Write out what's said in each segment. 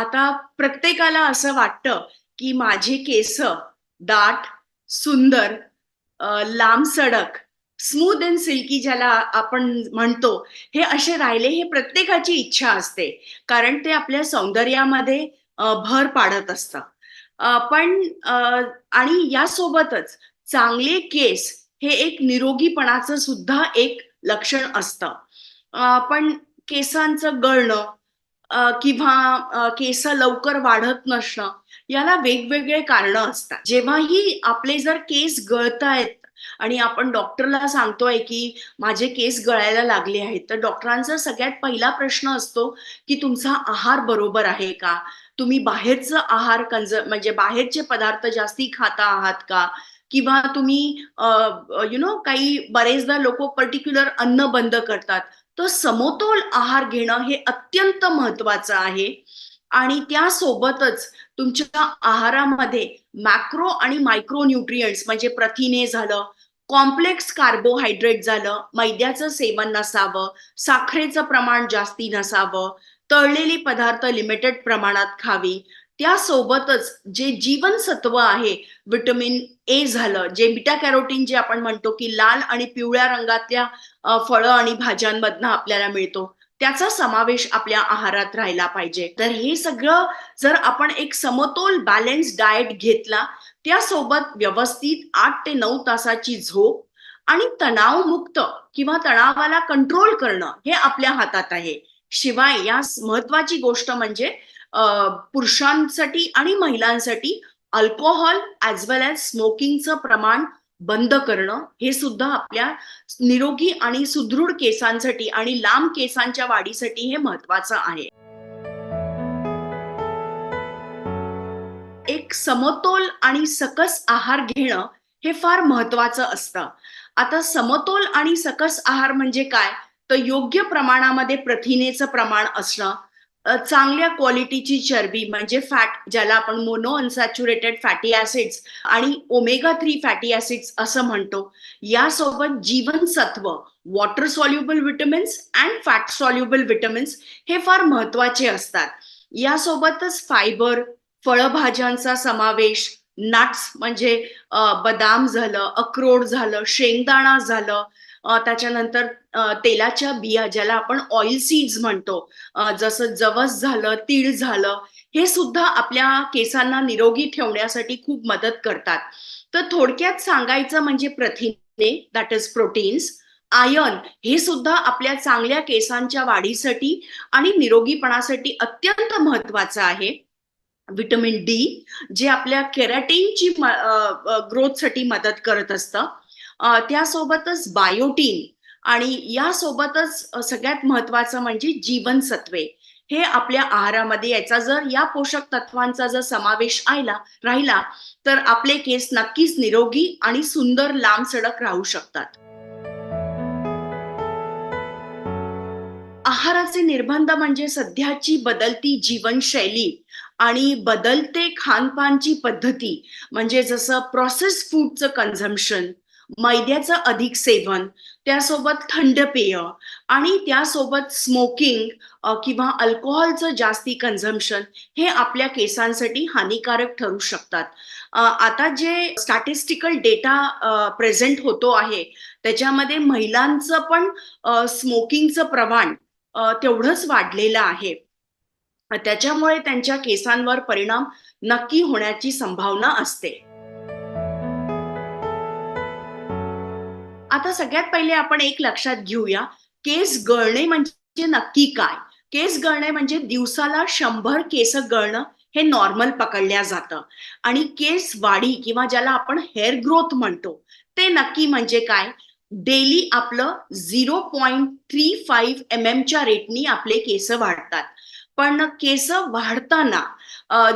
आता प्रत्येकाला असं वाटतं की माझे केस दाट सुंदर लांब सडक स्मूथ अँड सिल्की ज्याला आपण म्हणतो हे असे राहिले हे प्रत्येकाची इच्छा असते. कारण ते आपल्या सौंदर्यामध्ये भर पाडत असतं. पण आणि यासोबतच चांगले केस हे एक निरोगीपणाचं सुद्धा एक लक्षण असतं. पण केसांचं गळणं किंवा केस लवकर वाढत नसणं याला वेगवेगळे कारण असतात. जेव्हाही आपले जर केस गळतायत आणि आपण डॉक्टरला सांगतोय की माझे केस गळायला लागले आहेत तर डॉक्टरांचा सगळ्यात पहिला प्रश्न असतो की तुमचा आहार बरोबर आहे का? तुम्ही बाहेरचं आहार कंज म्हणजे बाहेरचे पदार्थ जास्ती खाता आहात का? किंवा तुम्ही यु नो काही बरेचदा लोक पर्टिक्युलर अन्न बंद करतात. तर समतोल आहार घेणं हे अत्यंत महत्वाचं आहे. आणि त्यासोबतच तुमच्या आहारामध्ये मॅक्रो आणि मायक्रो न्यूट्रियंट्स म्हणजे प्रथिने झालं कॉम्प्लेक्स कार्बोहायड्रेट झालं मैद्याचं सेवन नसावं साखरेचं प्रमाण जास्ती नसावं तळलेली पदार्थ लिमिटेड प्रमाणात खावी त्यासोबतच जे जीवनसत्व आहे विटमिन ए झालं जे बिटा कॅरोटीन जे आपण म्हणतो की लाल आणि पिवळ्या रंगातल्या फळं आणि भाज्यांमधनं आपल्याला मिळतो त्याचा समावेश आपल्या आहारात राहिला पाहिजे. तर हे सगळं जर आपण एक समतोल बॅलन्स डाएट घेतला त्यासोबत व्यवस्थित आठ ते नऊ तासाची झोप आणि तणावमुक्त किंवा तणावाला कंट्रोल करणं हे आपल्या हातात आहे. शिवाय या महत्वाची गोष्ट म्हणजे पुरुषांसाठी आणि महिलांसाठी अल्कोहोल ॲज वेल ॲज स्मोकिंगचं प्रमाण बंद करणं हे सुद्धा आपल्या निरोगी आणि सुदृढ केसांसाठी आणि लांब केसांच्या वाढीसाठी हे महत्वाचं आहे. एक समतोल आणि सकस आहार घेणं हे फार महत्वाचं असतं. आता समतोल आणि सकस आहार म्हणजे काय? तर योग्य प्रमाणामध्ये प्रथिनेचं प्रमाण असणं चांगल्या क्वालिटीची चरबी म्हणजे फॅट ज्याला आपण मोनो अनसॅच्युरेटेड फॅटी ऍसिड्स आणि ओमेगा थ्री फॅटी ऍसिड्स असं म्हणतो यासोबत जीवनसत्व water soluble vitamins and fat soluble vitamins हे फार महत्त्वाचे असतात. यासोबतच फायबर फळभाज्यांचा समावेश नट्स म्हणजे बदाम झालं अक्रोड झालं शेंगदाणा झालं त्याच्यानंतर तेलाच्या बिया ज्याला आपण ऑइल सीड्स म्हणतो जसं जवस झालं तीळ झालं हे सुद्धा आपल्या केसांना निरोगी ठेवण्यासाठी खूप मदत करतात. तर थोडक्यात सांगायचं म्हणजे प्रथिने दॅट इज प्रोटीन्स आयन हे सुद्धा आपल्या चांगल्या केसांच्या वाढीसाठी आणि निरोगीपणासाठी अत्यंत महत्वाचं आहे. विटामिन डी जे आपल्या केराटीनची ग्रोथसाठी मदत करत असतं. त्यासोबतच बायोटीन आणि यासोबतच सगळ्यात महत्वाचं म्हणजे जीवनसत्वे. हे आपल्या आहारामध्ये याचा जर या पोषक तत्वांचा जर समावेश आयला राहिला तर आपले केस नक्कीच निरोगी आणि सुंदर लांब सडक राहू शकतात. आहाराचे निर्बंध म्हणजे सध्याची बदलती जीवनशैली आणि बदलते खानपानची पद्धती. म्हणजे जसं प्रोसेस फूडचं कन्झम्पशन मैद्याचं अधिक सेवन त्यासोबत थंड पेय आणि त्यासोबत स्मोकिंग किंवा अल्कोहोलचं जास्ती कन्झम्पशन हे आपल्या केसांसाठी हानिकारक ठरू शकतात. आता जे स्टॅटिस्टिकल डेटा प्रेझेंट होतो आहे त्याच्यामध्ये महिलांचं पण स्मोकिंगचं प्रमाण तेवढंच वाढलेलं आहे. त्याच्यामुळे त्यांच्या केसांवर परिणाम नक्की होण्याची संभावना असते. आता सगळ्यात पहिले आपण एक लक्षात घेऊया केस गळणे म्हणजे नक्की काय? केस गळणे म्हणजे दिवसाला शंभर केस गळणं हे नॉर्मल पकडल्या जातं. आणि केस वाढी किंवा ज्याला आपण हेअर ग्रोथ म्हणतो ते नक्की म्हणजे काय? डेली आपलं zero point three five M एमच्या रेटनी आपले केस वाढतात. पण केस वाढताना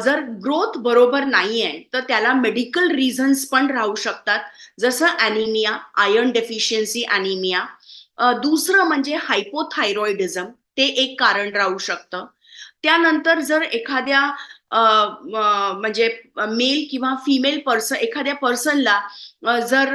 जर ग्रोथ बरोबर नाहीये तर त्याला मेडिकल रिझन्स पण राहू शकतात. जसं अॅनिमिया आयर्न डेफिशियन्सी अॅनिमिया दुसरं म्हणजे हायपोथायरॉइडिझम ते एक कारण राहू शकतं. त्यानंतर जर एखाद्या म्हणजे मेल किंवा फिमेल पर्सन एखाद्या पर्सनला जर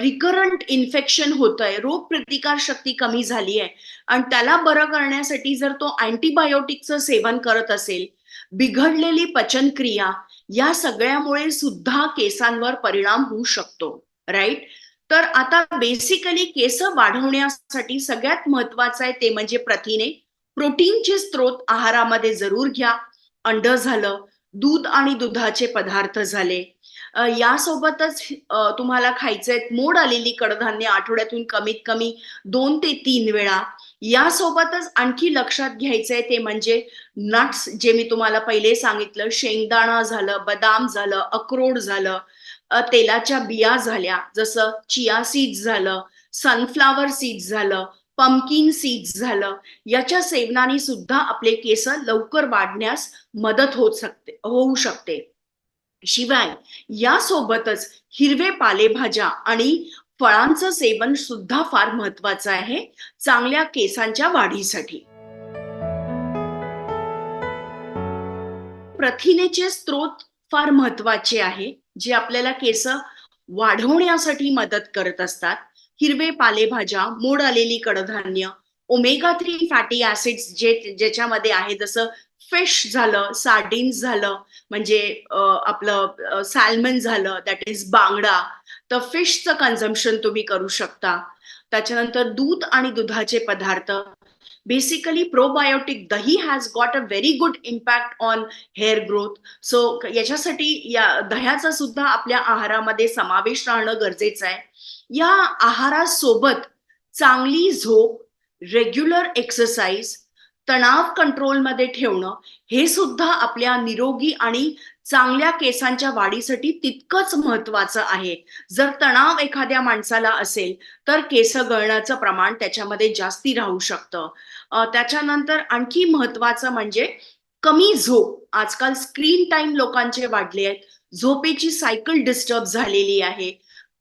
रिकरंट इन्फेक्शन होतंय रोग प्रतिकार शक्ती कमी झाली आहे आणि त्याला बरं करण्यासाठी जर तो अँटीबायोटिकचं सेवन करत असेल बिघडलेली पचनक्रिया या सगळ्यामुळे सुद्धा केसांवर परिणाम होऊ शकतो राईट तर आता बेसिकली केस वाढवण्यासाठी सगळ्यात महत्वाचं आहे ते म्हणजे प्रथिने. प्रोटीनचे स्त्रोत आहारामध्ये जरूर घ्या. अंड झालं दूध आणि दुधाचे पदार्थ झाले. यासोबतच तुम्हाला खायचे मोड आलेली कडधान्य आठवड्यातून कमीत कमी दोन ते तीन वेळा. यासोबतच आणखी लक्षात घ्यायचंय ते म्हणजे नट्स जे मी तुम्हाला पहिले सांगितलं शेंगदाणा झालं बदाम झालं अक्रोड झालं तेलाच्या बिया झाल्या जसं चिया सीड्स झालं सनफ्लावर सीड्स झालं पम्पकिन सीड्स झालं. याच्या सेवनाने सुद्धा आपले केस लवकर वाढण्यास मदत होत शकते होऊ शकते. शिवाय यासोबतच हिरवे पालेभाज्या आणि फळांचं सेवन सुद्धा फार महत्वाचं आहे चांगल्या केसांच्या वाढीसाठी. प्रथिनेचे स्त्रोत फार महत्त्वाचे आहे जे आपल्याला केस वाढवण्यासाठी मदत करत असतात. हिरवे पालेभाज्या मोड आलेली कडधान्य ओमेगा थ्री फॅटी ऍसिड्स जे ज्याच्यामध्ये आहे जसं फिश झालं सार्डिन्स झालं म्हणजे आपलं सॅल्मन झालं दॅट इज बांगडा तर फिशचं कन्झम्पशन तुम्ही करू शकता. त्याच्यानंतर दूध आणि दुधाचे पदार्थ basically probiotic dahi has got a very good impact on hair growth so याच्यासाठी या दह्याचा सुद्धा आपल्या आहारामध्ये समावेश राहणं गरजेचं आहे. या आहारासोबत चांगली झोप रेग्युलर एक्सरसाइज तणाव कंट्रोलमध्ये ठेवणं हे सुद्धा आपल्या निरोगी आणि चांगल्या केसांच्या वाढीसाठी तितकंच महत्वाचं आहे. जर तणाव एखाद्या माणसाला असेल तर केस गळण्याचं प्रमाण त्याच्यामध्ये जास्ती राहू शकतं. त्याच्यानंतर आणखी महत्वाचं म्हणजे कमी झोप. आजकाल स्क्रीन टाइम लोकांचे वाढले आहेत. झोपेची सायकल डिस्टर्ब झालेली आहे.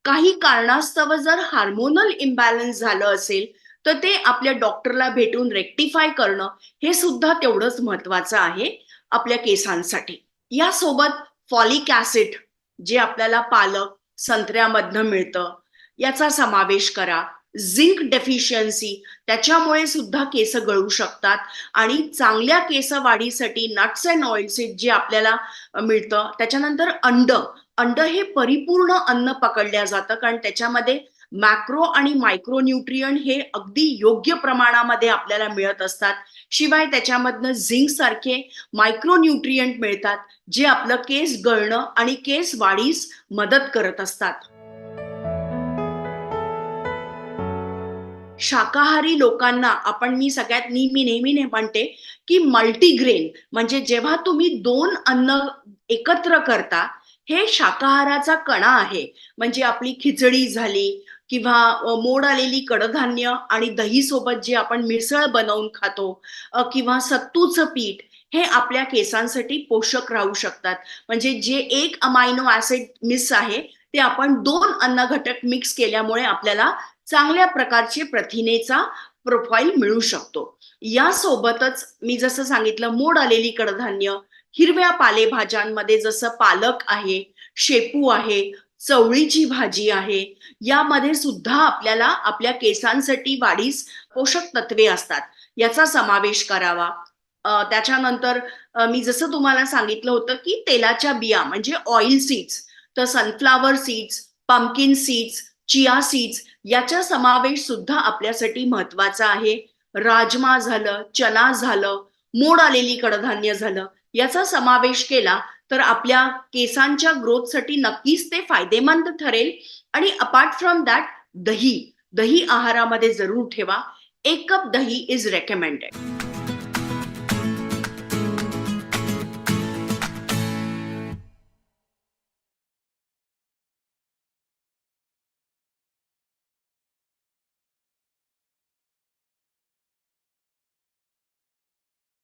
काही कारणास्तव जर हार्मोनल इम्बॅलन्स झालं असेल तर ते आपल्या डॉक्टरला भेटून रेक्टिफाय करणं हे सुद्धा तेवढंच महत्वाचं आहे आपल्या केसांसाठी. यासोबत फॉलिक ऍसिड जे आपल्याला पालक संत्र्यामधनं मिळतं याचा समावेश करा. झिंक डेफिशियन्सी त्याच्यामुळे सुद्धा केस गळू शकतात आणि चांगल्या केस वाढीसाठी नट्स अँड ऑइलसीड जे आपल्याला मिळतं. त्याच्यानंतर अंड. अंड हे परिपूर्ण अन्न पकडल्या जातं कारण त्याच्यामध्ये मॅक्रो आणि मायक्रो न्यूट्रियन हे अगदी योग्य प्रमाणामध्ये आपल्याला मिळत असतात. शिवाय त्याच्यामधनं झिंक सारखे मायक्रो न्यूट्रियंट मिळतात जे आपलं केस गळणं आणि केस वाढीस मदत करत असतात. शाकाहारी लोकांना आपण मी सगळ्यात नेहमी नेहमी ने म्हणते की मल्टीग्रेन म्हणजे जेव्हा तुम्ही दोन अन्न एकत्र करता हे शाकाहाराचा कणा आहे. म्हणजे आपली खिचडी झाली किंवा मोड आलेली कडधान्य आणि दही सोबत जे आपण मिसळ बनवून खातो किंवा सत्तूचं पीठ हे आपल्या केसांसाठी पोषक राहू शकतात. म्हणजे जे एक अमायनो ऍसिड मिस आहे ते आपण दोन अन्न घटक मिक्स केल्यामुळे आपल्याला चांगल्या प्रकारचे प्रथिनेचा प्रोफाईल मिळू शकतो. यासोबतच मी जसं सांगितलं मोड आलेली कडधान्य हिरव्या पालेभाज्यांमध्ये जसं पालक आहे शेपू आहे चवळीची भाजी आहे. यामध्ये सुद्धा आपल्याला आपल्या केसांसाठी वाढीस पोषक तत्वे असतात. याचा समावेश करावा. त्याच्यानंतर मी जसं तुम्हाला सांगितलं होतं की तेलाच्या बिया म्हणजे ऑइल सीड्स तर sunflower seeds pumpkin seeds chia seeds याचा समावेश सुद्धा आपल्यासाठी महत्त्वाचा आहे. राजमा झालं चना झालं मोड आलेली कडधान्य झालं याचा समावेश केला तर आपल्या केसांच्या ग्रोथसाठी नक्कीच ते फायदेमंद ठरेल. आणि अपार्ट फ्रॉम दॅट दही. दही आहारामध्ये जरूर ठेवा. एक कप दही इज रेकमेंडेड